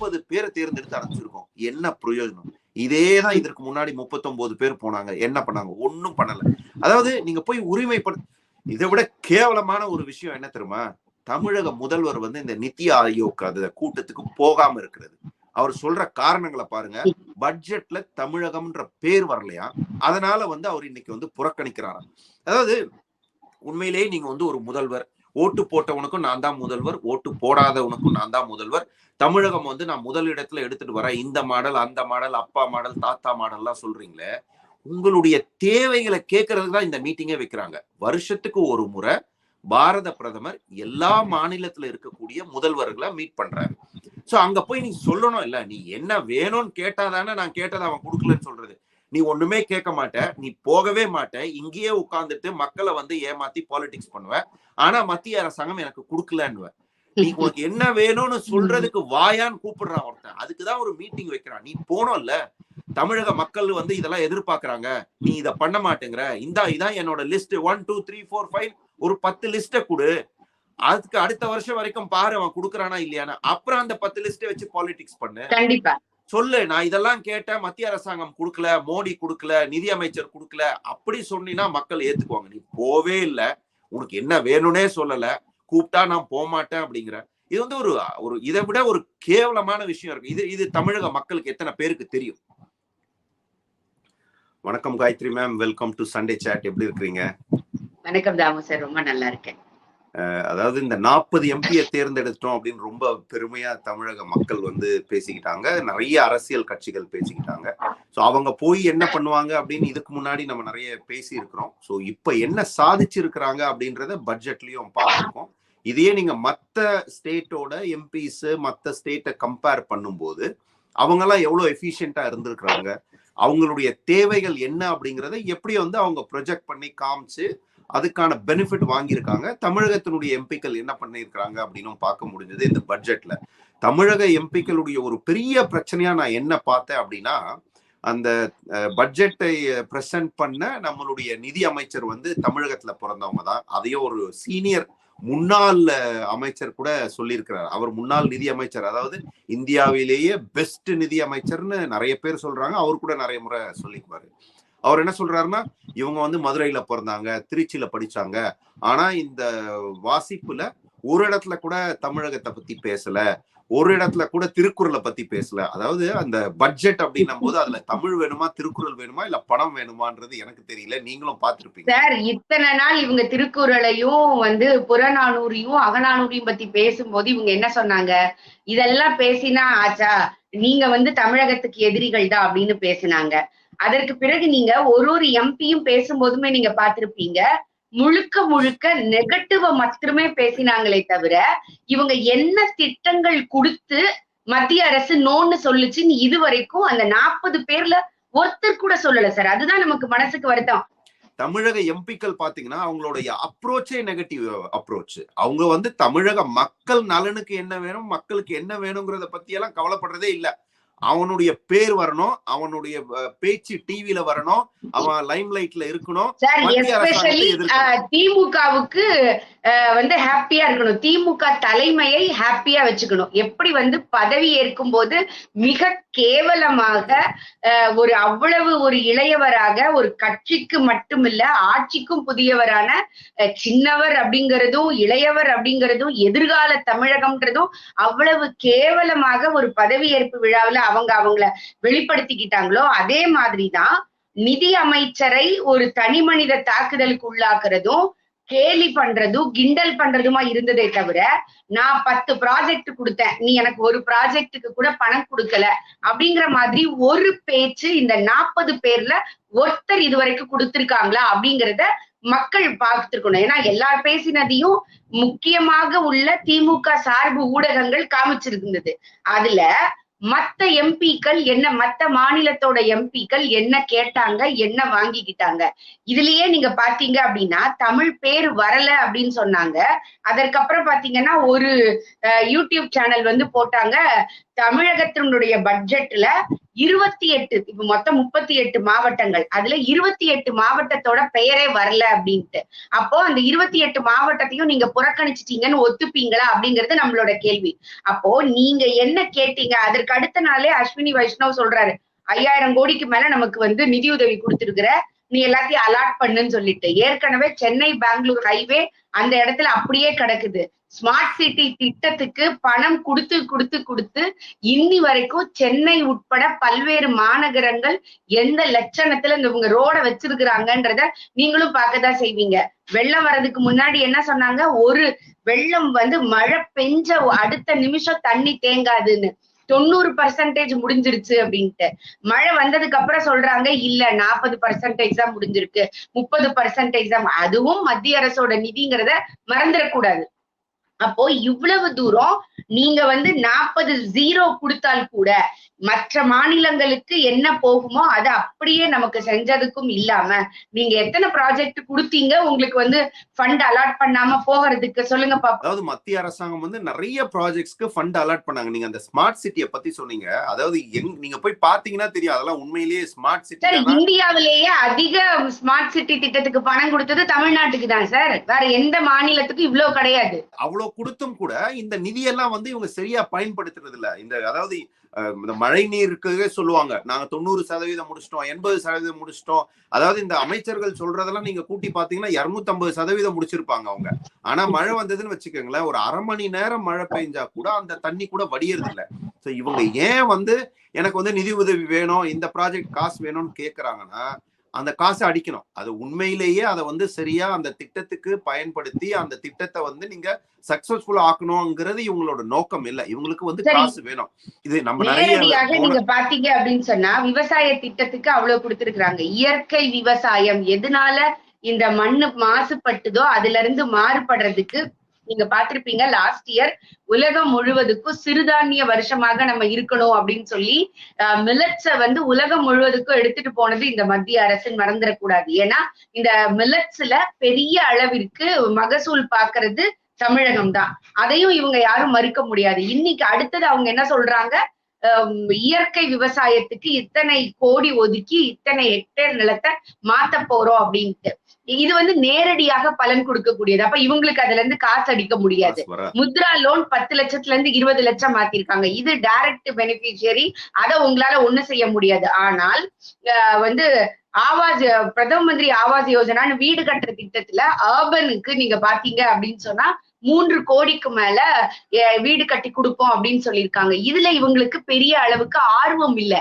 முப்பது பேரை தேர்ந்தெடுத்து அனுப்பிச்சிருக்கோம். என்ன பிரயோஜனம்? இதே தான் இதற்கு முன்னாடி முப்பத்தொன்பது பேர் போனாங்க. என்ன பண்ணாங்க? ஒன்னும் பண்ணல. அதாவது நீங்க போய் உரிமைப்படு இதை விட கேவலமான ஒரு விஷயம் என்ன தெரியுமா? தமிழக முதல்வர் வந்து இந்த நித்தி ஆயோக் அது கூட்டத்துக்கு போகாம இருக்கிறது. அவர் சொல்ற காரணங்களை பாருங்க. பட்ஜெட்ல தமிழகம்ன்ற பேர் வரலையா? அதனால வந்து அவர் இன்னைக்கு வந்து புறக்கணிக்கிறாராம். அதாவது உண்மையிலேயே நீங்க வந்து ஒரு முதல்வர் ஓட்டு போட்டவனுக்கும் நான் தான் முதல்வர் ஓட்டு போடாதவனுக்கும் நான் தான் முதல்வர். தமிழகம் வந்து நான் முதல் இடத்துல எடுத்துட்டு வரேன். இந்த மாடல் அந்த மாடல் அப்பா மாடல் தாத்தா மாடல்லாம் சொல்றீங்களே உங்களுடைய தேவைகளை கேட்கறதுக்கு தான் இந்த மீட்டிங்கே வைக்கிறாங்க. வருஷத்துக்கு ஒரு முறை பாரத பிரதமர் எல்லா மாநிலத்துல இருக்கக்கூடிய முதல்வர்களை மீட் பண்றாரு. சோ அங்க போய் நீ சொல்லணும் இல்ல நீ என்ன வேணும்னு கேட்டாதானே நான் கேட்டதை அவன் கொடுக்கலன்னு சொல்றது. நீ ஒண்ணுமே கேட்க மாட்ட. நீ போகவே மாட்ட. இங்கேயே உட்கார்ந்துட்டு மக்களை வந்து ஏமாத்தி பாலிடிக்ஸ் பண்ணுவ. ஆனா மத்திய அரசாங்கம் எனக்கு கொடுக்கலன்னுவ. நீ உனக்கு என்ன வேணும்னு சொல்றதுக்கு வாயான்னு கூப்பிடுறான் ஒருத்தன். அதுக்குதான் ஒரு மீட்டிங் வைக்கிறான். நீ போனோம்ல. தமிழக மக்கள் வந்து இதெல்லாம் எதிர்பார்க்கறாங்க. நீ இத பண்ண மாட்டேங்கிற. இந்தா இதான் என்னோட list one two three four five ஒரு பத்து லிஸ்ட கொடு. அதுக்கு அடுத்த வருஷம் வரைக்கும் பாரு அவன் குடுக்கறானா இல்லையானா அப்புறம் அந்த பத்து லிஸ்ட வச்சு பாலிடிக்ஸ் பண்ணு. கண்டிப்பா. சொல்லு நான் இதெல்லாம் கேட்டேன் மத்திய அரசாங்கம் கொடுக்கல மோடி கொடுக்கல நிதி அமைச்சர் கொடுக்கல அப்படி சொன்னீங்கன்னா மக்கள் ஏத்துக்குவாங்க. நீ போவே இல்லை உனக்கு என்ன வேணும்னே சொல்லல கூப்பிட்டா நான் போக மாட்டேன் அப்படிங்கிற. இது வந்து ஒரு ஒரு இதை விட ஒரு கேவலமான விஷயம் இருக்கு. இது இது தமிழக மக்களுக்கு எத்தனை பேருக்கு தெரியும்? வணக்கம் Gayathri ma'am welcome to Sunday chat எப்படி இருக்கிறீங்க? வணக்கம் தாமு சார் ரொம்ப நல்லா இருக்கேன். அதாவது இந்த நாற்பது எம்பியை தேர்ந்தெடுத்தோம் அப்படின்னு ரொம்ப பெருமையா தமிழக மக்கள் வந்து பேசிக்கிட்டாங்க. நிறைய அரசியல் கட்சிகள் பேசிக்கிட்டாங்க. ஸோ அவங்க போய் என்ன பண்ணுவாங்க அப்படின்னு இதுக்கு முன்னாடி நம்ம நிறைய பேசியிருக்கிறோம். ஸோ இப்போ என்ன சாதிச்சிருக்கிறாங்க அப்படின்றத பட்ஜெட்லயும் பார்த்துருக்கோம். இதையே நீங்க மற்ற ஸ்டேட்டோட எம்பிஸ் மற்ற ஸ்டேட்டை கம்பேர் பண்ணும்போது அவங்கெல்லாம் எவ்வளோ எஃபிஷியண்டா இருந்திருக்கிறாங்க? அவங்களுடைய தேவைகள் என்ன அப்படிங்கிறத எப்படி வந்து அவங்க ப்ரொஜெக்ட் பண்ணி காமிச்சு அதுக்கான பெனிஃபிட் வாங்கியிருக்காங்க. தமிழகத்தினுடைய எம்பிக்கள் என்ன பண்ணியிருக்கிறாங்க அப்படின்னு பார்க்க முடிஞ்சது இந்த பட்ஜெட்ல தமிழக எம்பிக்களுடைய ஒரு பெரிய பிரச்சனையா நான் என்ன பார்த்தேன் அப்படின்னா அந்த பட்ஜெட்டை பிரசன்ட் பண்ண நம்மளுடைய நிதி அமைச்சர் வந்து தமிழகத்துல பிறந்தவங்க தான். அதையும் ஒரு சீனியர் முன்னாள் அமைச்சர் கூட சொல்லியிருக்கிறார். அவர் முன்னாள் நிதி அமைச்சர். அதாவது இந்தியாவிலேயே பெஸ்ட் நிதி அமைச்சர்னு நிறைய பேர் சொல்றாங்க. அவர் கூட நிறைய முறை சொல்லிக்குவாரு அவர் என்ன சொல்றாருன்னா இவங்க வந்து மதுரையில பிறந்தாங்க திருச்சியில படிச்சாங்க. ஆனா இந்த வாசிப்புல ஒரு இடத்துல கூட தமிழகத்தை பத்தி பேசல. ஒரு இடத்துல கூட திருக்குறளை பத்தி பேசல. அதாவது அந்த பட்ஜெட் அப்படின்னும் போது அதுல தமிழ் வேணுமா திருக்குறள் வேணுமா இல்ல பணம் வேணுமான்றது எனக்கு தெரியல. நீங்களும் பாத்திருப்பீங்க சார் இத்தனை நாள் இவங்க திருக்குறளையும் வந்து புறநானூறையும் அகநானூறையும் பத்தி பேசும்போது இவங்க என்ன சொன்னாங்க? இதெல்லாம் பேசினா ஆச்சா நீங்க வந்து தமிழகத்துக்கு எதிரிகள் தான் அப்படின்னு பேசினாங்க. அதற்கு பிறகு நீங்க ஒரு ஒரு எம்பியும் பேசும்போதுமே நீங்க பார்த்திருப்பீங்க. முழுக்க முழுக்க நெகட்டிவ மட்டுமே பேசினாங்களே தவிர இவங்க என்ன திட்டங்கள் கொடுத்து மத்திய அரசு நோன்னு சொல்லுச்சுன்னு இது வரைக்கும் அந்த நாற்பது பேர்ல ஒருத்தர் கூட சொல்லல சார். அதுதான் நமக்கு மனசுக்கு வருத்தம். தமிழக எம்பிக்கள் பாத்தீங்கன்னா அவங்களுடைய அப்ரோச்சே நெகட்டிவ் அப்ரோச் அவங்க வந்து தமிழக மக்கள் நலனுக்கு என்ன வேணும் மக்களுக்கு என்ன வேணுங்கிறத பத்தி எல்லாம் கவலைப்படுறதே இல்ல. அவனுடைய பேர் வரணும் அவனுடைய பேச்சு டிவில வரணும் அவன் லைம் லைட்ல இருக்கணும் திமுகவுக்கு வந்து ஹாப்பியா இருக்கணும். திமுக தலைமையை ஹாப்பியா வச்சுக்கணும். எப்படி வந்து பதவி ஏற்கும் போது மிக கேவலமாக ஒரு அவ்வளவு ஒரு இளையவராக ஒரு கட்சிக்கு மட்டுமில்ல ஆட்சிக்கும் புதியவரான சின்னவர் அப்படிங்கிறதும் இளையவர் அப்படிங்கிறதும் எதிர்கால தமிழகம்ன்றதும் அவ்வளவு கேவலமாக ஒரு பதவியேற்பு விழாவில் அவங்க அவங்கள வெளிப்படுத்திக்கிட்டாங்களோ அதே மாதிரிதான் நிதி அமைச்சரை ஒரு தனி மனித தாக்குதலுக்கு உள்ளாக்குறதும் கேலி பண்றதும் கிண்டல் பண்றதுமா இருந்ததே தவிர நான் பத்து ப்ராஜெக்ட் கொடுத்தேன் நீ எனக்கு ஒரு ப்ராஜெக்டுக்கு கூட பணம் கொடுக்கல அப்படிங்கிற மாதிரி ஒரு பேச்சு இந்த நாற்பது பேர்ல ஒருத்தர் இதுவரைக்கும் கொடுத்திருக்காங்களா அப்படிங்கிறத மக்கள் பார்த்திருக்கணும். ஏன்னா எல்லார் பேசினதையும் முக்கியமாக உள்ள திமுக சார்பு ஊடகங்கள் காமிச்சிருந்தது. அதுல மத்த எம்பிக்கள் என்ன மத்த மாநிலத்தோட எம்பிக்கள் என்ன கேட்டாங்க என்ன வாங்கிக்கிட்டாங்க. இதுலயே நீங்க பாத்தீங்க அப்படின்னா தமிழ் பேர் வரல அப்படின்னு சொன்னாங்க. அதற்கப்புறம் பாத்தீங்கன்னா ஒரு யூடியூப் சேனல் வந்து போட்டாங்க. தமிழகத்தினுடைய பட்ஜெட்ல இருபத்தி எட்டு இப்ப மொத்தம் முப்பத்தி எட்டு மாவட்டங்கள். அதுல இருபத்தி எட்டு மாவட்டத்தோட பெயரே வரல அப்படின்ட்டு. அப்போ அந்த இருபத்தி எட்டு மாவட்டத்தையும் நீங்க புறக்கணிச்சிட்டீங்கன்னு ஒத்துப்பீங்களா அப்படிங்கறது நம்மளோட கேள்வி. அப்போ நீங்க என்ன கேட்டீங்க? அதற்கு அடுத்த நாளே அஸ்வினி வைஷ்ணவ் சொல்றாரு. ஐயாயிரம் கோடிக்கு மேல நமக்கு வந்து நிதியுதவி கொடுத்துருக்குற நீ எல்லாத்தையும் அலாட் பண்ணுன்னு சொல்லிட்டு. ஏற்கனவே சென்னை பெங்களூர் ஹைவே அந்த இடத்துல அப்படியே கிடக்குது. ஸ்மார்ட் சிட்டி திட்டத்துக்கு பணம் கொடுத்து கொடுத்து கொடுத்து இன்னி வரைக்கும் சென்னை உட்பட பல்வேறு மாநகரங்கள் எந்த லட்சணத்துல இந்த இவங்க ரோட வச்சிருக்கிறாங்கன்றத நீங்களும் பார்க்கதான் செய்வீங்க. வெள்ளம் வர்றதுக்கு முன்னாடி என்ன சொன்னாங்க? ஒரு வெள்ளம் வந்து மழை பெஞ்ச அடுத்த நிமிஷம் தண்ணி தேங்காதுன்னு. தொண்ணூறு பர்சன்டேஜ் முடிஞ்சிருச்சு அப்படின்ட்டு. மழை வந்ததுக்கு அப்புறம் சொல்றாங்க இல்ல நாற்பது பர்சன்டேஜ் தான் முடிஞ்சிருக்கு. முப்பது பர்சன்டேஜ் தான். அதுவும் மத்திய அரசோட நிதிங்கிறத மறந்துடக்கூடாது. அப்போ இவ்வளவு தூரம் நீங்க வந்து நாற்பது ஜீரோ கொடுத்தால் கூட மற்ற மாநிலங்களுக்கு என்ன போகுமோ அதை அப்படியே நமக்கு செஞ்சதுக்கும் இல்லாம நீங்க எத்தனை ப்ராஜெக்ட் கொடுத்தீங்க? உங்களுக்கு வந்து ஃபண்ட் அலாட் பண்ணாம போகிறதுக்கு சொல்லுங்க அதாவது மத்திய அரசாங்கம் வந்து நிறைய ப்ராஜெக்ட்ஸ்க்கு ஃபண்ட் அலாட் பண்ணாங்க. நீங்க அந்த ஸ்மார்ட் சிட்டியை பத்தி சொன்னீங்க. அதாவது எங் நீங்க போய் பாத்தீங்கன்னா தெரியும். அதெல்லாம் உண்மையிலேயே ஸ்மார்ட் சார் சிட்டி இந்தியாவிலேயே அதிக ஸ்மார்ட் சிட்டி திட்டத்துக்கு பணம் கொடுத்தது தமிழ்நாட்டுக்கு தான் சார். வேற எந்த மாநிலத்துக்கும் இவ்வளவு கிடையாது. அவ்வளவு கொடுத்தும் கூட இந்த நிதியெல்லாம் வந்து இவங்க சரியா பயன்படுத்துறது இல்ல இந்த அதாவது இந்த மழை நீருக்கே சொல்லுவாங்க. நாங்க தொண்ணூறு சதவீதம் முடிச்சிட்டோம் எண்பது சதவீதம் முடிச்சிட்டோம். அதாவது இந்த அமைச்சர்கள் சொல்றதெல்லாம் நீங்க கூட்டி பாத்தீங்கன்னா இருநூத்தி ஐம்பது சதவீதம் முடிச்சிருப்பாங்க அவங்க. ஆனா மழை வந்ததுன்னு வச்சுக்கோங்களேன் ஒரு அரை மணி நேரம் மழை பெஞ்சா கூட அந்த தண்ணி கூட வடியறது இல்ல சோ இவங்க ஏன் வந்து எனக்கு வந்து நிதி உதவி வேணும் இந்த ப்ராஜெக்ட் காசு வேணும்னு கேக்குறாங்கன்னா அந்த காசை அடிக்கணும். அது உண்மையிலேயே அதை வந்து சரியா அந்த திட்டத்துக்கு பயன்படுத்தி அந்த திட்டத்தை வந்து நீங்க சக்சஸ்ஃபுல் ஆக்கணுங்கிறது இவங்களோட நோக்கம் இல்ல. இவங்களுக்கு வந்து. காசு வேணும். இது நம்ம நேரடியாக நீங்க பாத்தீங்க அப்படின்னு சொன்னா விவசாய திட்டத்துக்கு அவ்வளவு கொடுத்திருக்கிறாங்க. இயற்கை விவசாயம் எதனால இந்த மண்ணு மாசுபட்டுதோ அதுல இருந்து மாறுபடுறதுக்கு நீங்க பாத்திருப்பீங்க லாஸ்ட் இயர் உலகம் முழுவதுக்கும் சிறுதானிய வருஷமாக நம்ம இருக்கணும் அப்படின்னு சொல்லி மில்லட்ஸ வந்து உலகம் முழுவதுக்கும் எடுத்துட்டு போனது இந்த மத்திய அரசு மறந்துடக்கூடாது. ஏன்னா இந்த மில்லட்ஸ்ல பெரிய அளவிற்கு மகசூல் பாக்குறது தமிழகம் தான். அதையும் இவங்க யாரும் மறுக்க முடியாது. இன்னைக்கு அடுத்தது அவங்க என்ன சொல்றாங்க? இயற்கை விவசாயத்துக்கு இத்தனை கோடி ஒதுக்கி இத்தனை ஹெக்டேர் நிலத்தை மாத்த போறோம் அப்படின்ட்டு. இது வந்து நேரடியாக பலன் கொடுக்கக்கூடியது. அப்ப இவங்களுக்கு அதுல இருந்து காசு அடிக்க முடியாது. முத்ரா லோன் பத்து லட்சத்துல இருந்து இருபது லட்சம் மாத்திருக்காங்க. இது டைரக்ட் பெனிஃபிஷியரி அதை உங்களால ஒண்ணு செய்ய முடியாது. ஆனால் வந்து ஆவாஸ் பிரதம மந்திரி ஆவாஸ் யோஜனான்னு வீடு கட்டுற திட்டத்துல அர்பனுக்கு நீங்க பாத்தீங்க அப்படின்னு சொன்னா மூன்று கோடிக்கு மேல வீடு கட்டி கொடுப்போம் அப்படின்னு சொல்லியிருக்காங்க. இதுல இவங்களுக்கு பெரிய அளவுக்கு ஆர்வம் இல்ல.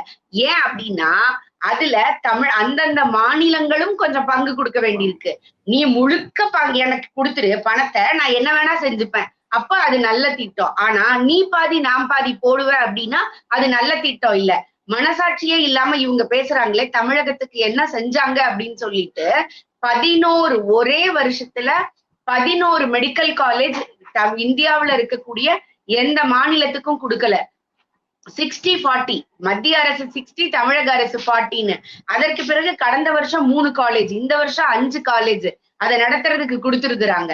ஏன் அப்படின்னா அதுல தமிழ் அந்தந்த மாநிலங்களும் கொஞ்சம் பங்கு கொடுக்க வேண்டியிருக்கு. நீ முழுக்க பங்கு எனக்கு கொடுத்துரு பணத்தை நான் என்ன வேணா செஞ்சுப்பேன். அப்ப அது நல்ல திட்டம். ஆனா நீ பாதி நான் பாதி போடுவ அப்படின்னா அது நல்ல திட்டம் இல்ல. மனசாட்சியே இல்லாம இவங்க பேசுறாங்களே தமிழகத்துக்கு என்ன செஞ்சாங்க அப்படின்னு சொல்லிட்டு பதினோரு ஒரே வருஷத்துல பதினோரு மெடிக்கல் காலேஜ் இந்தியாவுல இருக்கக்கூடிய எந்த மாநிலத்துக்கும் கொடுக்கல. சிக்ஸ்டி ஃபார்ட்டி மத்திய அரசு சிக்ஸ்டி தமிழக அரசு ஃபார்ட்டின்னு அதற்கு பிறகு கடந்த வருஷம் மூணு காலேஜ் இந்த வருஷம் அஞ்சு காலேஜ் அதை நடத்துறதுக்கு கொடுத்துருக்குறாங்க.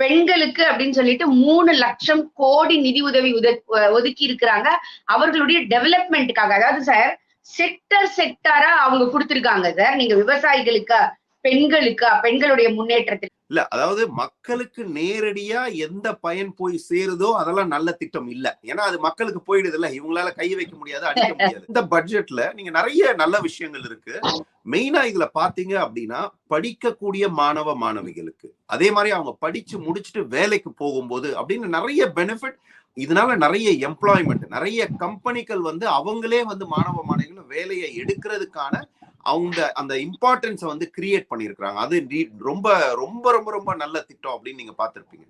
பெண்களுக்கு அப்படின்னு சொல்லிட்டு மூணு லட்சம் கோடி நிதி உதவி உத ஒதுக்கி இருக்கிறாங்க. அவர்களுடைய டெவலப்மெண்ட்டுக்காக அதாவது சார் செக்டர் செக்டாரா அவங்க கொடுத்திருக்காங்க சார் நீங்க விவசாயிகளுக்கா பெண்களுக்கா பெண்களுடைய முன்னேற்றத்தில் இல்ல அதாவது மக்களுக்கு நேரடியா எந்த பயன் போய் சேருதோ அதெல்லாம் நல்ல திட்டம் இல்ல. ஏன்னா அது மக்களுக்கு போயிடுது இல்ல இவங்களால கை வைக்க முடியாது அடிக்க முடியாது. இந்த பட்ஜெட்ல நீங்க நிறைய நல்ல விஷயங்கள் இருக்கு. மெயினா இதுல பாத்தீங்க அப்படின்னா படிக்கக்கூடிய மாணவ மாணவிகளுக்கு. அதே மாதிரி அவங்க படிச்சு முடிச்சுட்டு வேலைக்கு போகும்போது அப்படின்னு நிறைய பெனிஃபிட் இதனால நிறைய எம்ப்ளாய்மெண்ட் நிறைய கம்பெனிகள் வந்து அவங்களே வந்து மாணவ மாணவிகள் வேலையை எடுக்கிறதுக்கான அவங்க அந்த இம்பார்ட்டன்ஸை வந்து கிரியேட் பண்ணிருக்காங்க அது ரொம்ப ரொம்ப ரொம்ப ரொம்ப நல்ல திட்டம் அப்படின்னு நீங்க பாத்திருப்பீங்க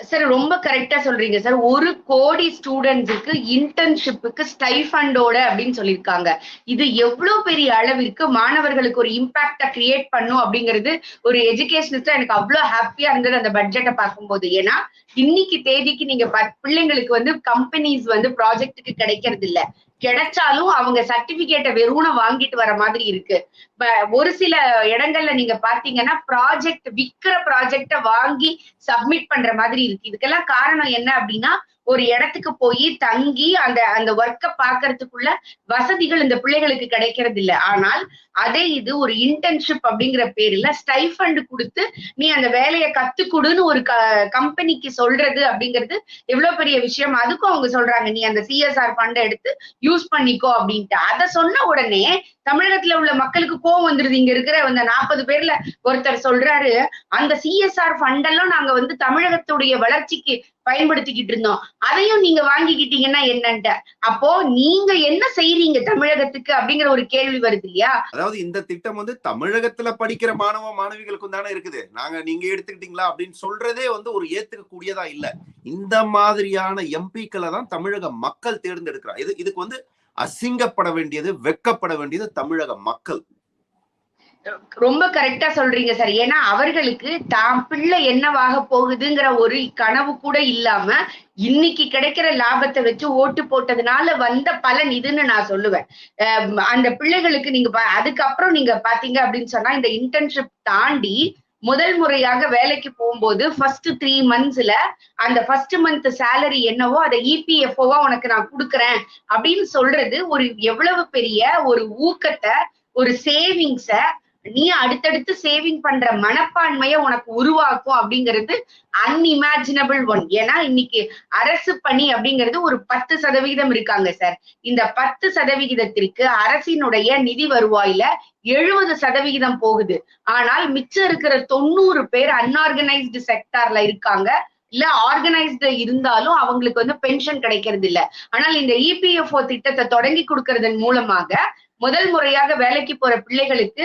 சார் ரொம்ப கரெக்டா சொல்றீங்க சார் ஒரு கோடி ஸ்டூடெண்ட்ஸுக்கு இன்டர்ன்ஷிப்புக்கு ஸ்டைஃபண்டோட அப்படின்னு சொல்லியிருக்காங்க. இது எவ்வளவு பெரிய அளவிற்கு மாணவர்கள் மாணவர்களுக்கு ஒரு இம்பாக்ட கிரியேட் பண்ணும் அப்படிங்கிறது ஒரு எஜுகேஷனிஸ்டா எனக்கு அவ்வளவு ஹாப்பியா இருந்தது அந்த பட்ஜெட்டை பார்க்கும்போது. ஏன்னா இன்னைக்கு தேதிக்கு நீங்க பிள்ளைங்களுக்கு வந்து கம்பெனிஸ் வந்து ப்ராஜெக்ட்டுக்கு கிடைக்கிறது இல்ல. கிடைச்சாலும் அவங்க சர்டிபிகேட்டை வெறும்னு வாங்கிட்டு வர மாதிரி இருக்கு. ஒரு சில இடங்கள்ல நீங்க பாத்தீங்கன்னா ப்ராஜெக்ட் விக்கிற ப்ராஜெக்ட வாங்கி சப்மிட் பண்ற மாதிரி இருக்கு. இதுக்கெல்லாம் காரணம் என்ன அப்படின்னா ஒரு இடத்துக்கு போய் தங்கி அந்த அந்த ஒர்க்கை பாக்குறதுக்குள்ள வசதிகள் இந்த பிள்ளைகளுக்கு கிடைக்கிறது இல்லை. ஆனால் அதே இது ஒரு இன்டர்ன்ஷிப் அப்படிங்கிற பேர்ல ஸ்டைஃபண்ட் கொடுத்து நீ அந்த வேலையை கத்துக்குடுன்னு ஒரு கம்பெனிக்கு சொல்றது அப்படிங்கிறது எவ்வளவு பெரிய விஷயம். அதுக்கும் அவங்க சொல்றாங்க நீ அந்த சிஎஸ்ஆர் ஃபண்டை எடுத்து யூஸ் பண்ணிக்கோ அப்படின்ட்டு. அதை சொன்ன உடனே தமிழகத்துல உள்ள மக்களுக்கு கோவம் வந்துருது. இங்க இருக்கிற அந்த நாற்பது பேர்ல ஒருத்தர் சொல்றாரு அந்த சிஎஸ்ஆர் ஃபண்டெல்லாம் நாங்க வந்து தமிழகத்துடைய வளர்ச்சிக்கு பயன்படுத்திக்கிட்டு இருந்தோம். அதையும் நீங்க வாங்கிக்கிட்டீங்கன்னா என்னன்ட்டு. அப்போ நீங்க என்ன செய்றீங்க தமிழகத்துக்கு அப்படிங்கிற ஒரு கேள்வி வருது இல்லையா? அதாவது இந்த திட்டம் வந்து தமிழகத்துல படிக்கிற மாணவ மாணவிகளுக்கும் தானே இருக்குது. நாங்க நீங்க எடுத்துக்கிட்டீங்களா அப்படின்னு சொல்றதே வந்து ஒரு ஏத்துக்க கூடியதா இல்ல. இந்த மாதிரியான எம்பிக்களை தான் தமிழக மக்கள் தேர்ந்தெடுக்கிறாங்க. இது இதுக்கு வந்து அசிங்கப்பட வேண்டியது வெக்கப்பட வேண்டியது தமிழக மக்கள். ரொம்ப கரெக்டா சொல்றீங்க சார் ஏன்னா அவர்களுக்கு தாம் பிள்ளை என்னவாக போகுதுங்கிற ஒரு கனவு கூட இல்லாம இன்னைக்கு கிடைக்கிற லாபத்தை வச்சு ஓட்டு போட்டதுனால வந்த பலன் இதுன்னு நான் சொல்லுவேன். அந்த பிள்ளைகளுக்கு நீங்க அதுக்கப்புறம் நீங்க பாத்தீங்க அப்படின்னு சொன்னா இந்த இன்டர்ன்ஷிப் தாண்டி முதல் முறையாக வேலைக்கு போகும்போது ஃபர்ஸ்ட் த்ரீ மந்த்ஸ்ல அந்த ஃபர்ஸ்ட் மந்த் சேலரி என்னவோ அதை இபிஎஃப்ஓவா உனக்கு நான் கொடுக்குறேன் அப்படின்னு சொல்றது ஒரு எவ்வளவு பெரிய ஒரு ஊக்கத்தை ஒரு சேவிங்ஸ நீ அடுத்தடுத்து சேவிங் பண்ற மனப்பான்மைய உனக்கு உருவாக்கும் அப்படிங்கிறது அன்இமேஜினபிள் ஒன் ஏன்னா இன்னைக்கு அரசு பணி அப்படிங்கிறது ஒரு பத்து சதவிகிதம் இருக்காங்க சார் இந்த பத்து சதவிகிதத்திற்கு அரசினுடைய நிதி வருவாயில எழுபது சதவிகிதம் போகுது. ஆனால் மிச்சம் இருக்கிற தொண்ணூறு பேர் அன்ஆர்கனைஸ்டு செக்டார்ல இருக்காங்க. இல்ல ஆர்கனைஸ்டு இருந்தாலும் அவங்களுக்கு வந்து பென்ஷன் கிடைக்கிறது இல்ல. ஆனால் இந்த இபிஎஃப்ஓ திட்டத்தை தொடங்கி கொடுக்கறதன் மூலமாக முதல் முறையாக வேலைக்கு போற பிள்ளைகளுக்கு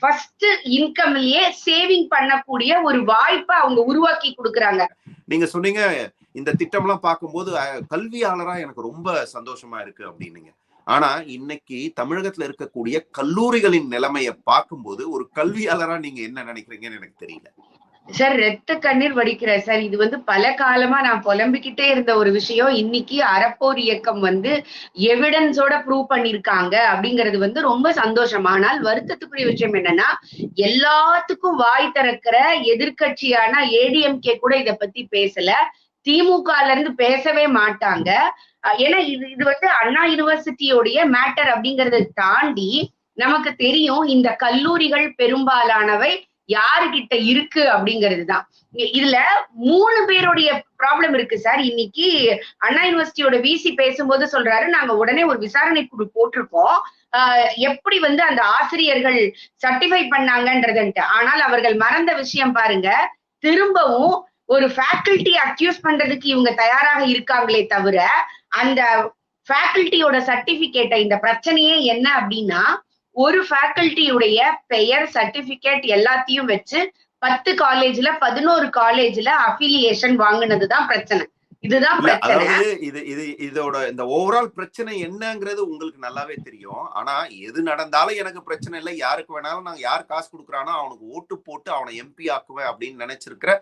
ஃபர்ஸ்ட் இன்கம்லயே சேவிங் பண்ணக்கூடிய ஒரு வாய்ப்பை அவங்க உருவாக்கி கொடுக்குறாங்க. நீங்க சொன்னீங்க இந்த திட்டம் எல்லாம் பார்க்கும்போது கல்வியாளரா எனக்கு ரொம்ப சந்தோஷமா இருக்கு அப்படின்னீங்க. ஆனா இன்னைக்கு தமிழகத்துல இருக்கக்கூடிய கல்லூரிகளின் நிலைமையை பார்க்கும்போது ஒரு கல்வியாளரா நீங்க என்ன நினைக்கிறீங்கன்னு எனக்கு தெரியல. சார் ரத்த கண்ணீர் வடிக்கிற சார் இது வந்து பல காலமா நான் புலம்பிக்கிட்டே இருந்த ஒரு விஷயம். இன்னைக்கு அறப்போர் இயக்கம் வந்து எவிடன்ஸோட ப்ரூவ் பண்ணிருக்காங்க அப்படிங்கிறது வந்து ரொம்ப சந்தோஷம். ஆனால் வருத்தத்துக்குரிய விஷயம் என்னன்னா எல்லாத்துக்கும் வாய் திறக்கிற எதிர்க்கட்சியான ஏடிஎம்கே கூட இத பத்தி பேசல. திமுகல இருந்து பேசவே மாட்டாங்க. ஏன்னா இது இது வந்து அண்ணா யூனிவர்சிட்டியோடைய மேட்டர் அப்படிங்கறத தாண்டி நமக்கு தெரியும் இந்த கல்லூரிகள் பெரும்பாலானவை யாருகிட்ட இருக்கு அப்படிங்கிறது தான் இதுல மூணு பேருடைய ப்ராப்ளம் இருக்கு சார் இன்னைக்கு அண்ணா யூனிவர்சிட்டியோட விசி பேசும்போது சொல்றாரு நாங்க உடனே ஒரு விசாரணை குழு போட்டிருக்கோம். ஆஹ் எப்படி வந்து அந்த ஆசிரியர்கள் சர்டிஃபை பண்ணாங்கன்றதுன்ட்டு. ஆனால் அவர்கள் மறந்த விஷயம் பாருங்க. திரும்பவும் ஒரு ஃபேக்கல்டி அக்யூஸ் பண்றதுக்கு இவங்க தயாராக இருக்காங்களே தவிர அந்த ஃபேக்கல்ட்டியோட சர்டிபிகேட்டை இந்த பிரச்சனையே என்ன அப்படின்னா ஒரு ஃபேக்கல்ட்டியுடைய பெயர் சர்டிபிகேட் எல்லாத்தையும் வச்சு பத்து காலேஜ்ல பதினோரு காலேஜ்ல அஃபிலியேஷன் வாங்குனதுதான் பிரச்சனை. இதுதான் அதாவது இது இது இதோட இந்த ஓவரால் பிரச்சனை என்னங்கிறது உங்களுக்கு நல்லாவே தெரியும். ஆனா எது நடந்தாலும் எனக்கு பிரச்சனை இல்லை. யாருக்கு வேணாலும் நான் யார் காசு கொடுக்குறானோ அவனுக்கு ஓட்டு போட்டு அவனை எம்பி ஆக்குவேன் அப்படின்னு நினைச்சிருக்கிற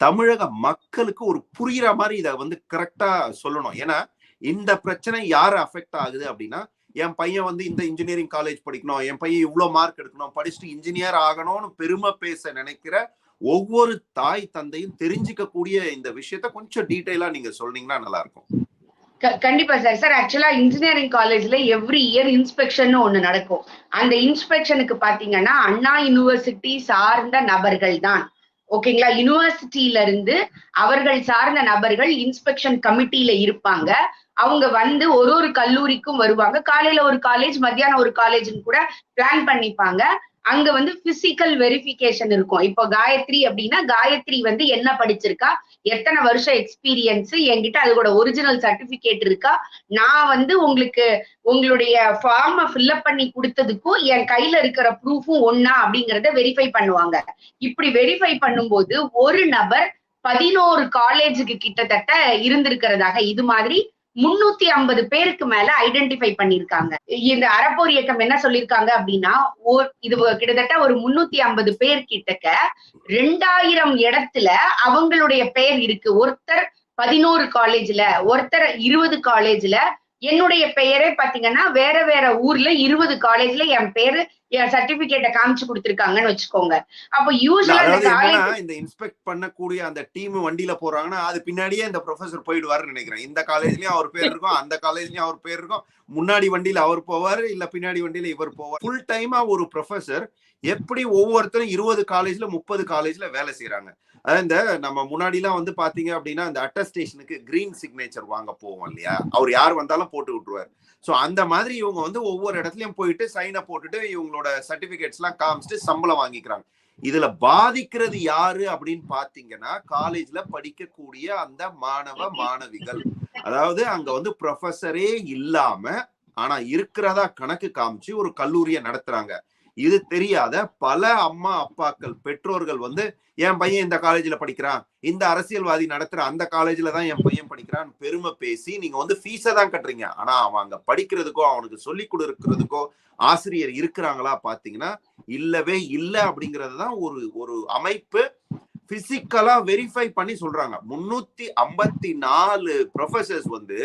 தமிழக மக்களுக்கு ஒரு புரியுற மாதிரி இதை வந்து கரெக்டா சொல்லணும். ஏன்னா இந்த பிரச்சனை யாரு அஃபெக்ட் ஆகுது அப்படின்னா என் பையன் வந்து இந்த இன்ஜினியரிங் காலேஜ் படிக்கணும் என் பையன் இவ்வளோ மார்க் எடுக்கணும் படிச்சுட்டு இன்ஜினியர் ஆகணும்னு பெருமை பேச நினைக்கிற ஒவ்வொரு தாய் தந்தையும் தெரிஞ்சுக்கக்கூடிய இந்த விஷயத்த கொஞ்சம் டீட்டெயிலா நீங்க சொன்னீங்கன்னா நல்லா இருக்கும் கண்டிப்பா சார் சார் ஆக்சுவலா இன்ஜினியரிங் காலேஜ்ல எவ்ரி இயர் இன்ஸ்பெக்ஷன் ஒண்ணு நடக்கும். அந்த இன்ஸ்பெக்ஷனுக்கு பாத்தீங்கன்னா அண்ணா யூனிவர்சிட்டி சார்ந்த நபர்கள் தான். ஓகேங்களா? யூனிவர்சிட்டியில இருந்து அவர்கள் சார்ந்த நபர்கள் இன்ஸ்பெக்ஷன் கமிட்டியில இருப்பாங்க. அவங்க வந்து ஒரு ஒரு கல்லூரிக்கும் வருவாங்க. காலையில ஒரு காலேஜ் மத்தியானம் ஒரு காலேஜ்னு கூட பிளான் பண்ணிப்பாங்க. அங்க வந்து பிசிக்கல் வெரிஃபிகேஷன் இருக்கும். இப்போ காயத்ரி அப்படின்னா காயத்ரி வந்து என்ன படிச்சிருக்கா? எத்தனை வருஷம் எக்ஸ்பீரியன்ஸ் என்கிட்ட அதோட ஒரிஜினல் சர்டிபிகேட் இருக்கா? நான் வந்து உங்களுக்கு உங்களுடைய ஃபார்மை ஃபில்அப் பண்ணி கொடுத்ததுக்கும் என் கையில இருக்கிற ப்ரூஃபும் ஒன்னா அப்படிங்கறத வெரிஃபை பண்ணுவாங்க. இப்படி வெரிஃபை பண்ணும்போது ஒரு நபர் பதினோரு காலேஜுக்கு கிட்டத்தட்ட இருந்திருக்கிறதாக இது மாதிரி முன்னூத்தி ஐம்பது பேருக்கு மேல ஐடென்டிஃபை பண்ணிருக்காங்க இந்த அறப்போர் இயக்கம் என்ன சொல்லிருக்காங்க அப்படின்னா ஓர் இது கிட்டத்தட்ட ஒரு முன்னூத்தி ஐம்பது பேர் கிட்டக்க ரெண்டாயிரம் இடத்துல அவங்களுடைய பெயர் இருக்கு. ஒருத்தர் பதினோரு காலேஜ்ல ஒருத்தர் இருபது காலேஜ்ல என்னுடைய பெயரே பாத்தீங்கன்னா வேற வேற ஊர்ல இருபது காலேஜ்ல என் பேரு சர்டிபிகேட்டை காமிச்சு கொடுத்திருக்காங்கன்னு வச்சுக்கோங்க. அப்ப யூஸ்வலா இந்த இன்ஸ்பெக்ட் பண்ணக்கூடிய அந்த டீம் வண்டியில போறாங்கன்னா அது பின்னாடியே இந்த ப்ரொஃபசர் போயிடுவாருன்னு நினைக்கிறேன். இந்த காலேஜ்லயும் அவர் பேர் இருக்கும் அந்த காலேஜ்லயும் அவர் பேர் இருக்கும். முன்னாடி வண்டியில அவர் போவாரு இல்ல பின்னாடி வண்டியில இவர் போவார். ஃபுல் டைமா ஒரு ப்ரொஃபசர் எப்படி ஒவ்வொருத்தரும் இருபது காலேஜ்ல முப்பது காலேஜ்ல வேலை செய்யறாங்க அதாவது இந்த நம்ம முன்னாடி எல்லாம் வந்து பாத்தீங்க அப்படின்னா இந்த அட்டஸ்டேஷனுக்கு கிரீன் சிக்னேச்சர் வாங்க போவோம் இல்லையா? அவர் யார் வந்தாலும் போட்டு விட்டுருவாரு. சோ அந்த மாதிரி இவங்க வந்து ஒவ்வொரு இடத்துலயும் போயிட்டு சைனை போட்டுட்டு அவங்களோட சர்டிபிகேட்ஸ் எல்லாம் காமிச்சிட்டு சம்பளம் வாங்கிக்கிறாங்க. இதுல பாதிக்கிறது யாரு அப்படின்னு பாத்தீங்கன்னா காலேஜ்ல படிக்கக்கூடிய அந்த மாணவ மாணவிகள். அதாவது அங்க வந்து ப்ரொஃபஸரே இல்லாம ஆனா இருக்கிறதா கணக்கு காமிச்சு ஒரு கல்லூரியை நடத்துறாங்க. இது தெரியாத பல அம்மா அப்பாக்கள் பெற்றோர்கள் வந்து என் பையன் இந்த காலேஜ்ல படிக்கிறான். இந்த அரசியல்வாதி நடத்துற அந்த காலேஜ்ல தான் என் பையன் படிக்கிறான் பெருமை பேசி நீங்க வந்து ஃபீஸை தான் கட்டுறீங்க. ஆனா அவன் அங்க படிக்கிறதுக்கோ அவனுக்கு சொல்லி கொடுக்கறதுக்கோ ஆசிரியர் இருக்கிறாங்களா பாத்தீங்கன்னா இல்லவே இல்லை அப்படிங்கிறது தான் ஒரு ஒரு அமைப்பு. பிசிக்கலா வெரிஃபை பண்ணி சொல்றாங்க. முன்னூத்தி ஐம்பத்தி நாலு ப்ரொஃபசர்ஸ் வந்து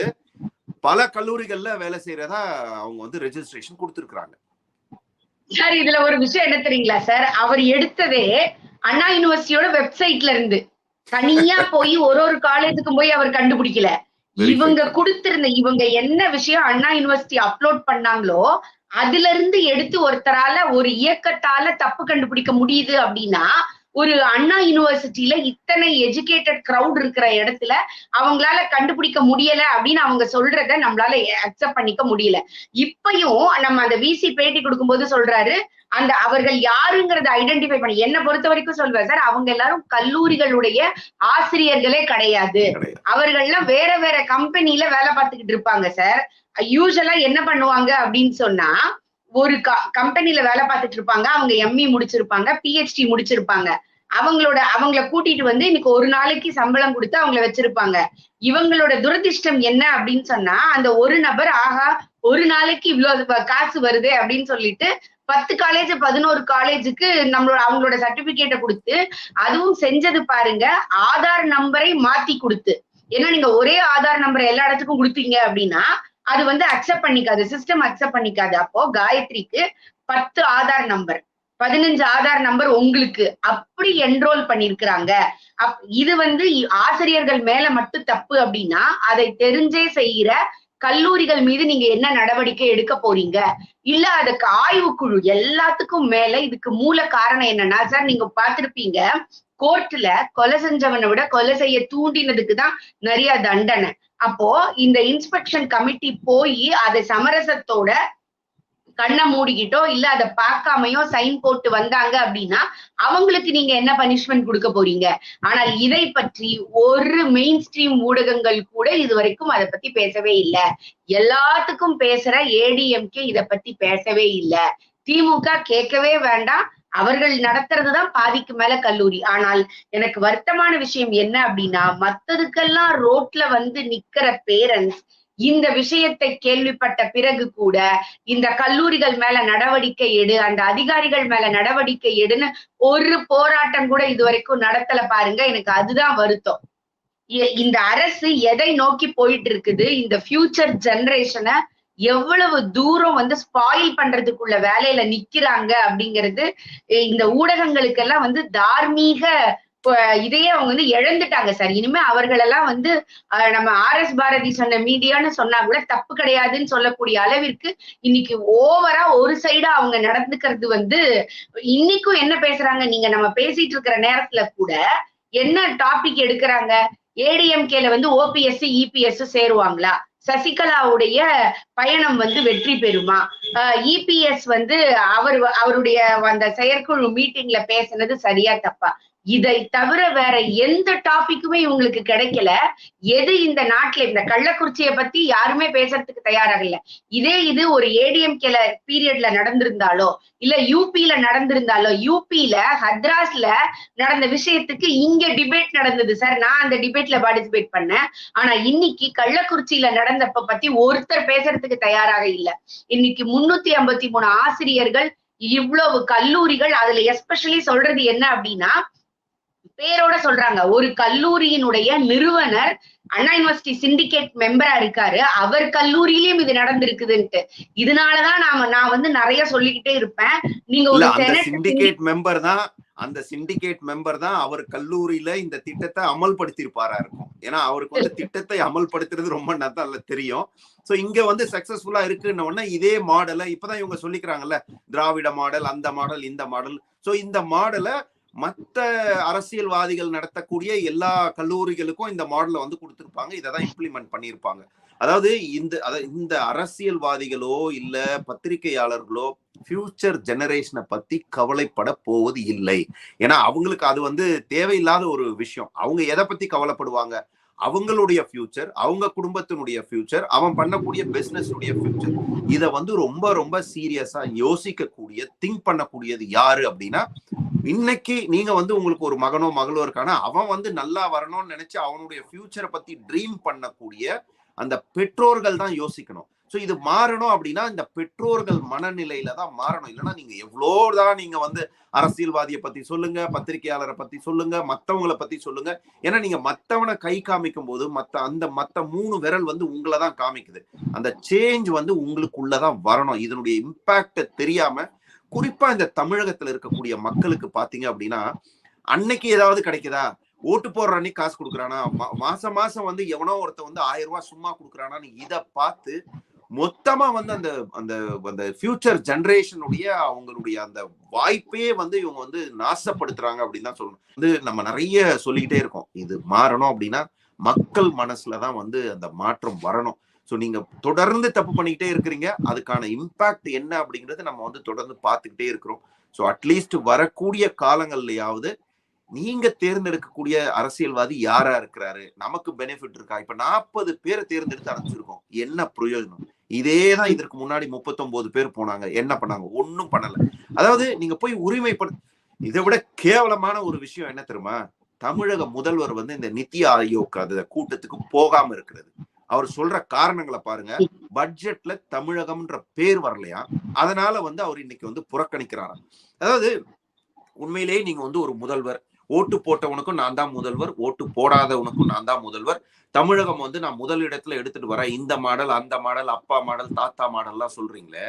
பல கல்லூரிகள்ல வேலை செய்யறதா அவங்க வந்து ரெஜிஸ்ட்ரேஷன் கொடுத்துருக்குறாங்க. சார் இதுல ஒரு விஷயம் என்ன தெரியுங்களா சார்? அவர் எடுத்ததே அண்ணா யூனிவர்சிட்டியோட வெப்சைட்ல இருந்து. தனியா போய் ஒரு ஒரு காலேஜுக்கும் போய் அவர் கண்டுபிடிக்கல. இவங்க கொடுத்திருந்த இவங்க என்ன விஷயம் அண்ணா யூனிவர்சிட்டி அப்லோட் பண்ணாங்களோ அதுல இருந்து எடுத்து ஒருத்தரால ஒரு இயக்கத்தால தப்பு கண்டுபிடிக்க முடியுது அப்படின்னா ஒரு அண்ணா யூனிவர்சிட்டியில இத்தனை எஜுகேட்டட் கிரவுட் இருக்கிற இடத்துல அவங்களால கண்டுபிடிக்க முடியல அப்படின்னு அவங்க சொல்றத நம்மளால அக்செப்ட் பண்ணிக்க முடியல. இப்பயும் நம்ம அந்த விசி பேட்டி கொடுக்கும்போது சொல்றாரு அந்த அவர்கள் யாருங்கிறத ஐடென்டிஃபை பண்ணி என்ன பொறுத்த வரைக்கும் சொல்வேன் சார் அவங்க எல்லாரும் கல்லூரிகளுடைய ஆசிரியர்களே கிடையாது. கிடையாது. அவர்கள்லாம் வேற வேற கம்பெனில வேலை பார்த்துக்கிட்டு இருப்பாங்க சார். யூஸ்வலா என்ன பண்ணுவாங்க அப்படின்னு சொன்னா ஒரு கம்பெனில வேலை பார்த்துட்டு இருப்பாங்க. அவங்க எம்இ முடிச்சிருப்பாங்க. பிஹெச்டி முடிச்சிருப்பாங்க. அவங்களோட அவங்கள கூட்டிட்டு வந்து இன்னைக்கு ஒரு நாளைக்கு சம்பளம் கொடுத்து அவங்கள வச்சிருப்பாங்க. இவங்களோட துரதிர்ஷ்டம் என்ன அப்படின்னு சொன்னா அந்த ஒரு நபர் ஆகா ஒரு நாளைக்கு இவ்வளவு காசு வருது அப்படின்னு சொல்லிட்டு பத்து காலேஜ் பதினோரு காலேஜுக்கு நம்மளோட அவங்களோட சர்டிபிகேட்டை கொடுத்து அதுவும் செஞ்சது பாருங்க ஆதார் நம்பரை மாத்தி கொடுத்து. ஏன்னா நீங்க ஒரே ஆதார் நம்பரை எல்லா இடத்துக்கும் கொடுத்தீங்க அப்படின்னா அது வந்து அக்செப்ட் பண்ணிக்காது சிஸ்டம் அக்செப்ட் பண்ணிக்காது. அப்போ காயத்ரிக்கு பத்து ஆதார் நம்பர் பதினஞ்சு ஆதார் நம்பர் உங்களுக்கு. அப்படி என்ரோல் பண்ணிருக்கிறாங்க. அப் இது வந்து ஆசிரியர்கள் மேல மட்டும் தப்பு அப்படின்னா அதை தெரிஞ்சே செய்யற கல்லூரிகள் மீது நீங்க என்ன நடவடிக்கை எடுக்க போறீங்க? இல்ல அதுக்கு ஆய்வுக்குழு எல்லாத்துக்கும் மேல இதுக்கு மூல காரணம் என்னன்னா சார் நீங்க பாத்திருப்பீங்க கோர்ட்ல கொலை செஞ்சவனை விட கொலை செய்ய தூண்டினதுக்கு தான் நிறைய தண்டனை. அப்போ இந்த இன்ஸ்பெக்ஷன் கமிட்டி போய் அதை சமரசத்தோட கண்ணை மூடிக்கிட்டோ இல்ல அதை பார்க்காமையோ சைன் போட்டு வந்தாங்க அப்படின்னா அவங்களுக்கு நீங்க என்ன பனிஷ்மெண்ட் கொடுக்க போறீங்க? ஆனால் இதை பற்றி ஒரு மெயின் ஸ்ட்ரீம் ஊடகங்கள் கூட இது வரைக்கும் அதை பத்தி பேசவே இல்லை. எல்லாத்துக்கும் பேசுற ஏடிஎம்கே இத பத்தி பேசவே இல்லை. திமுக கேட்கவே வேண்டாம். அவர்கள் நடத்துறதுதான் பாதிக்கு மேல கல்லூரி. ஆனால் எனக்கு வருத்தமான விஷயம் என்ன அப்படின்னா மத்ததுக்கெல்லாம் ரோட்ல வந்து நிக்கிற பேரண்ட்ஸ் இந்த விஷயத்தை கேள்விப்பட்ட பிறகு கூட இந்த கல்லூரிகள் மேல நடவடிக்கை எடு அந்த அதிகாரிகள் மேல நடவடிக்கை எடுன்னு ஒரு போராட்டம் கூட இது வரைக்கும் நடத்தல பாருங்க. எனக்கு அதுதான் வருத்தம். இந்த அரசு எதை நோக்கி போயிட்டு இருக்குது இந்த ஃபியூச்சர் ஜெனரேஷனை எவ்வளவு தூரம் வந்து ஸ்பாயில் பண்றதுக்குள்ள வேலையில நிக்கிறாங்க அப்படிங்கிறது இந்த ஊடகங்களுக்கெல்லாம் வந்து தார்மீக இதையே அவங்க வந்து இழந்துட்டாங்க சார். இனிமே அவர்களெல்லாம் வந்து நம்ம ஆர் எஸ் பாரதி சொன்ன மீடியான்னு சொன்னா கூட தப்பு கிடையாதுன்னு சொல்லக்கூடிய அளவிற்கு இன்னைக்கு ஓவரா ஒரு சைடா அவங்க நடந்துக்கிறது வந்து இன்னைக்கும் என்ன பேசுறாங்க? நீங்க நம்ம பேசிட்டு இருக்கிற நேரத்துல கூட என்ன டாபிக் எடுக்கிறாங்க? ஏடிஎம்கேல வந்து ஓபிஎஸ்சி இபிஎஸ் சேருவாங்களா? சசிகலாவுடைய பயணம் வந்து வெற்றி பெறுமா? இபிஎஸ் வந்து அவர் அவருடைய அந்த செயற்குழு மீட்டிங்ல பேசினது சரியா தப்பா? இதை தவிர வேற எந்த டாபிக்குமே இவங்களுக்கு கிடைக்கல. எது இந்த நாட்டுல இந்த கள்ளக்குறிச்சியை பத்தி யாருமே பேசுறதுக்கு தயாராக இல்ல இதே இது ஒரு ஏடிஎம்கேல பீரியட்ல நடந்திருந்தாலோ இல்ல யூபியில நடந்திருந்தாலோ யூபியில ஹத்ராஸ்ல நடந்த விஷயத்துக்கு இங்க டிபேட் நடந்தது சார் நான் அந்த டிபேட்ல பார்ட்டிசிபேட் பண்ணேன். ஆனா இன்னைக்கு கள்ளக்குறிச்சியில நடந்தப்ப பத்தி ஒருத்தர் பேசுறதுக்கு தயாராக இல்ல. இன்னைக்கு முன்னூத்தி ஐம்பத்தி மூணு ஆசிரியர்கள் இவ்வளவு கல்லூரிகள் அதுல எஸ்பெஷலி சொல்றது என்ன அப்படின்னா பேரோட சொல்றாங்க. ஒரு கல்லூரியினுடைய நிறுவனர் அண்ணா யூனிவர்சிட்டி சிண்டிகேட் மெம்பரா இருக்காரு. அவர் கல்லூரியிலயும் இது நடந்திருக்குதுன்ட்டு. இதனாலதான் நாம நான் வந்து நிறைய சொல்லிக்கிட்டே இருப்பேன். நீங்க ஒரு சிண்டிகேட் மெம்பர் தான் அந்த சிண்டிகேட் மெம்பர் தான் அவர் கல்லூரியில இந்த திட்டத்தை அமல்படுத்தியிருப்பாரா இருக்கும். ஏன்னா அவருக்கு வந்து திட்டத்தை அமல்படுத்துறது ரொம்ப நல்லா தெரியும். சோ இங்க வந்து சக்சஸ்ஃபுல்லா இருக்குன்ன உடனே இதே மாடலை இப்பதான் இவங்க சொல்லிக்கிறாங்கல்ல திராவிட மாடல் அந்த மாடல் இந்த மாடல் சோ இந்த மாடலை மத்த அரசியல்வாதிகள் நடத்தக்கூடிய எல்லா கல்லூரிகளுக்கும் இந்த மாடலை வந்து கொடுத்துருப்பாங்க. இதை தான் இம்ப்ளிமெண்ட் பண்ணியிருப்பாங்க. அதாவது இந்த இந்த அரசியல்வாதிகளோ இல்ல பத்திரிகையாளர்களோ ஃபியூச்சர் ஜெனரேஷனை பத்தி கவலைப்பட போவது இல்லை. ஏன்னா அவங்களுக்கு அது வந்து தேவையில்லாத ஒரு விஷயம். அவங்க எதை பத்தி கவலைப்படுவாங்க? அவங்களுடைய ஃபியூச்சர் அவங்க குடும்பத்தினுடைய ஃபியூச்சர் அவன் பண்ணக்கூடிய பிசினஸுடைய ஃபியூச்சர் இதை வந்து ரொம்ப ரொம்ப சீரியஸா யோசிக்கக்கூடிய திங்க் பண்ணக்கூடியது யாரு அப்படின்னா இன்னைக்கு நீங்க வந்து உங்களுக்கு ஒரு மகனோ மகளோ இருக்கானா அவன் வந்து நல்லா வரணும்னு நினைச்சு அவனுடைய ஃபியூச்சரை பத்தி ட்ரீம் பண்ணக்கூடிய அந்த பெற்றோர்கள் தான் யோசிக்கணும். ஸோ இது மாறணும் அப்படின்னா இந்த பெற்றோர்கள் மனநிலையில தான் மாறணும். இல்லைன்னா நீங்க எவ்வளோதான் நீங்க வந்து அரசியல்வாதியை பத்தி சொல்லுங்க பத்திரிகையாளரை பத்தி சொல்லுங்க மற்றவங்களை பத்தி சொல்லுங்க. ஏன்னா நீங்க மற்றவனை கை காமிக்கும் போது மற்ற அந்த மற்ற மூணு விரல் வந்து உங்களை தான் காமிக்குது. அந்த சேஞ்ச் வந்து உங்களுக்குள்ளதான் வரணும். இதனுடைய இம்பாக்ட தெரியாம குறிப்பா இந்த தமிழகத்துல இருக்கக்கூடிய மக்களுக்கு பாத்தீங்க அப்படின்னா அன்னைக்கு ஏதாவது கிடைக்குதா? ஓட்டு போடுற அன்னைக்கு காசு கொடுக்குறானா? மா- மாசம் மாசம் வந்து எவனோ ஒருத்தன் வந்து ஆயிரம் ரூபாய் சும்மா கொடுக்குறானான்னு இதை பார்த்து மொத்தமா வந்து அந்த அந்த அந்த ஃபியூச்சர் ஜென்ரேஷனுடைய அவங்களுடைய அந்த வாய்ப்பே வந்து இவங்க வந்து நாசப்படுத்துறாங்க அப்படின்னு தான் சொல்லணும். வந்து நம்ம நிறைய சொல்லிக்கிட்டே இருக்கோம். இது மாறணும் அப்படின்னா மக்கள் மனசுல தான் வந்து அந்த மாற்றம் வரணும். ஸோ நீங்க தொடர்ந்து தப்பு பண்ணிக்கிட்டே இருக்கிறீங்க. அதுக்கான இம்பாக்ட் என்ன அப்படிங்கிறது நம்ம வந்து தொடர்ந்து பார்த்துக்கிட்டே இருக்கிறோம். ஸோ அட்லீஸ்ட் வரக்கூடிய காலங்கள்லயாவது நீங்க தேர்ந்தெடுக்கக்கூடிய அரசியல்வாதி யாரா இருக்கிறாரு? நமக்கு பெனிஃபிட் இருக்கா? இப்ப நாற்பது பேரை தேர்ந்தெடுத்து அனுப்பிச்சிருக்கோம். என்ன பிரயோஜனம்? இதே தான் இதற்கு முன்னாடி 39 பேர் போனாங்க. என்ன பண்ணாங்க? ஒன்றும் பண்ணல. அதாவது நீங்க போய் உரிமைப்படு இதை விட கேவலமான ஒரு விஷயம் என்ன தெரியுமா? தமிழக முதல்வர் வந்து இந்த நித்தி ஆயோக் அது கூட்டத்துக்கு போகாம இருக்கிறது. அவர் சொல்ற காரணங்களை பாருங்க. பட்ஜெட்ல தமிழகம்ன்ற பேர் வரலையா? அதனால வந்து அவர் இன்னைக்கு வந்து புறக்கணிக்கிறாராம் அதாவது உண்மையிலேயே நீங்க வந்து ஒரு முதல்வர் ஓட்டு போட்டவனுக்கும் நான் தான் முதல்வர் ஓட்டு போடாதவனுக்கும் நான் தான் முதல்வர். தமிழகம் வந்து நான் முதல் இடத்துல எடுத்துட்டு வரேன். இந்த மாடல் அந்த மாடல் அப்பா மாடல் தாத்தா மாடல்லாம் சொல்றீங்களே.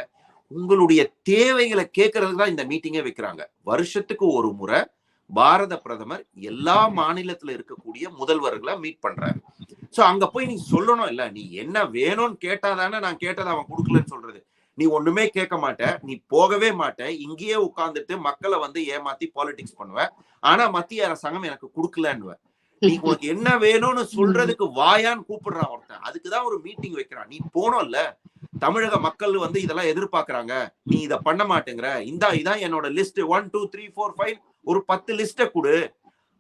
உங்களுடைய தேவைகளை கேட்கறதுக்கு தான் இந்த மீட்டிங்கே வைக்கிறாங்க. வருஷத்துக்கு ஒரு முறை பாரத பிரதமர் எல்லா மாநிலத்துல இருக்கக்கூடிய முதல்வர்களை மீட் பண்றாரு. சோ அங்க போய் நீ சொல்லணும் இல்ல. நீ என்ன வேணும்னு கேட்டாதானே நான் கேட்டதை அவன் கொடுக்கலன்னு சொல்றது. நீ ஒண்ணுமே கேட்க மாட்ட. நீ போகவே மாட்ட. இங்கேயே உட்கார்ந்துட்டு மக்களை வந்து ஏமாத்தி பாலிடிக்ஸ் பண்ணுவ. ஆனா மத்திய அரசாங்கம் எனக்கு கொடுக்கலன்னுவ. நீ உனக்கு என்ன வேணும்னு சொல்றதுக்கு வாயான்னு கூப்பிடுறான் ஒருத்தன். அதுக்குதான் ஒரு மீட்டிங் வைக்கிறான். நீ போனோம்ல. தமிழக மக்கள் வந்து இதெல்லாம் எதிர்பார்க்கறாங்க. நீ இத பண்ண மாட்டேங்கிற. இந்தா இதான் என்னோட list one two three four five ஒரு பத்து லிஸ்ட கொடு.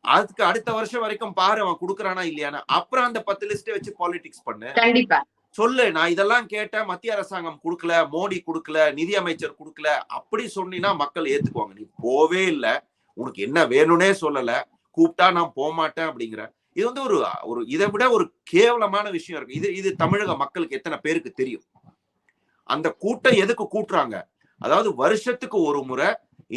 அதுக்கு அடுத்த வருஷம் வரைக்கும் பாரு அவன் குடுக்கறானா இல்லையானா அப்புறம் அந்த பத்து லிஸ்ட வச்சு பாலிடிக்ஸ் பண்ணு. கண்டிப்பா. சொல்லு நான் இதெல்லாம் கேட்டேன் மத்திய அரசாங்கம் கொடுக்கல மோடி கொடுக்கல நிதி அமைச்சர் கொடுக்கல அப்படி சொன்னீங்கன்னா மக்கள் ஏத்துக்குவாங்க. நீ போவே இல்ல. உனக்கு என்ன வேணும்னே சொல்லல. கூப்பிட்டா நான் போக மாட்டேன் அப்படிங்கிற. இது வந்து ஒரு ஒரு இதை விட ஒரு கேவலமான விஷயம் இருக்கு. இது இது தமிழக மக்களுக்கு எத்தனை பேருக்கு தெரியும்? அந்த கூட்டம் எதுக்கு கூட்டுறாங்க? அதாவது வருஷத்துக்கு ஒரு முறை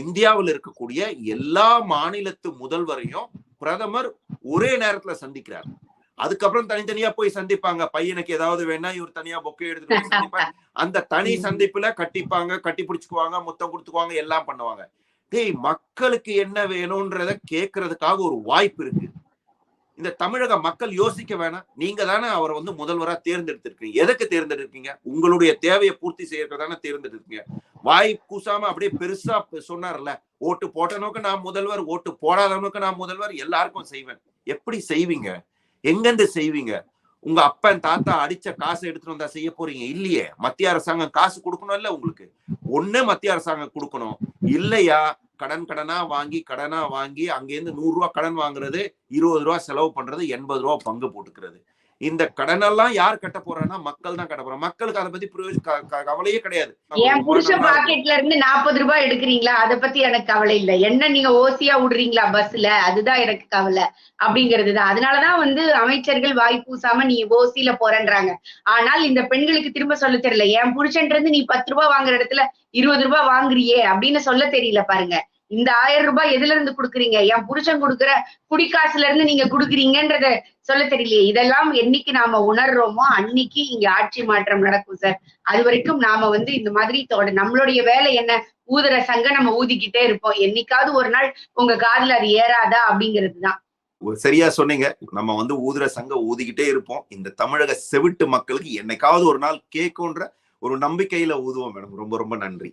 இந்தியாவில் இருக்கக்கூடிய எல்லா மாநிலத்து முதல்வரையும் பிரதமர் ஒரே நேரத்துல சந்திக்கிறார். அதுக்கப்புறம் தனித்தனியா போய் சந்திப்பாங்க. பையனுக்கு ஏதாவது வேணா இவர் தனியா பொக்கை எடுத்துட்டு சந்திப்பாங்க அந்த தனி சந்திப்புல கட்டிப்பாங்க கட்டி பிடிச்சுக்குவாங்க முத்தம் கொடுத்துக்குவாங்க எல்லாம் பண்ணுவாங்க. டேய் மக்களுக்கு என்ன வேணும்ன்றத கேட்கறதுக்காக ஒரு வாய்ப்பு இருக்கு. இந்த தமிழக மக்கள் யோசிக்க வேணாம். நீங்க தானே அவரை வந்து முதல்வராக தேர்ந்தெடுத்திருக்கீங்க. எதுக்கு தேர்ந்தெடுக்கீங்க? உங்களுடைய தேவையை பூர்த்தி செய்யறதுக்கு தானே தேர்ந்தெடுத்திருக்கீங்க. வாய் கூசாம அப்படியே பெருசா சொன்னார்ல ஓட்டு போட்டவனுக்கு நான் முதல்வர் ஓட்டு போடாதவனுக்கு நான் முதல்வர் எல்லாருக்கும் செய்வேன். எப்படி செய்வீங்க? எங்கிருந்து செய்வீங்க? உங்க அப்பன் தாத்தா அடிச்ச காசை எடுத்துட்டு வந்தா செய்ய போறீங்க? இல்லையே. மத்திய அரசாங்கம் காசு கொடுக்கணும் இல்ல உங்களுக்கு? ஒண்ணு மத்திய அரசாங்கம் கொடுக்கணும். இல்லையா? கடன் கடனா வாங்கி கடனா வாங்கி அங்கேருந்து நூறு ரூபா கடன் வாங்குறது இருபது ரூபா செலவு பண்றது எண்பது ரூபா பங்கு போட்டுக்கிறது. இந்த கடனெல்லாம் யார் கட்ட போறான்னா மக்கள் தான் கட்ட போறாங்க. மக்களுக்கு அதை பத்தி கவலையே கிடையாது. என் புருஷ பாக்கெட்ல இருந்து நாற்பது ரூபாய் எடுக்கிறீங்களா? அத பத்தி எனக்கு கவலை இல்ல. என்ன நீங்க ஓசியா விடுறீங்களா பஸ்ல? அதுதான் எனக்கு கவலை அப்படிங்கிறதுதான் அதனாலதான் வந்து அமைச்சர்கள் வாய் பூசாம நீ ஓசியில போறேன்றாங்க. ஆனால் இந்த பெண்களுக்கு திரும்ப சொல்ல தெரியல. என் புருஷன் இருந்து நீ பத்து ரூபாய் வாங்குற இடத்துல இருபது ரூபாய் வாங்குறியே அப்படின்னு சொல்ல தெரியல பாருங்க. இந்த ஆயிரம் ரூபாய் எதுல இருந்து குடுக்குறீங்க? என் புருஷன் கொடுக்குற குடிக்காசுல இருந்து நீங்க குடுக்குறீங்கன்றத சொல்ல தெரியலையே. இதெல்லாம் என்னைக்கு நாம உணர்றோமோ அன்னைக்கு இங்க ஆட்சி மாற்றம் நடக்கும் சார். அது வரைக்கும் நாம வந்து இந்த மாதிரி தொட நம்மளுடைய வேலை என்ன? ஊதுற சங்க நம்ம ஊதிக்கிட்டே இருப்போம். என்னைக்காவது ஒரு நாள் உங்க காதுல அது ஏறாதா அப்படிங்கிறதுதான் ஒரு சரியா சொன்னீங்க. நம்ம வந்து ஊதுற சங்க ஊதிக்கிட்டே இருப்போம். இந்த தமிழக செவிட்டு மக்களுக்கு என்னைக்காவது ஒரு நாள் கேட்கும்ன்ற ஒரு நம்பிக்கையில ஊதுவோம் மேடம். ரொம்ப ரொம்ப நன்றி.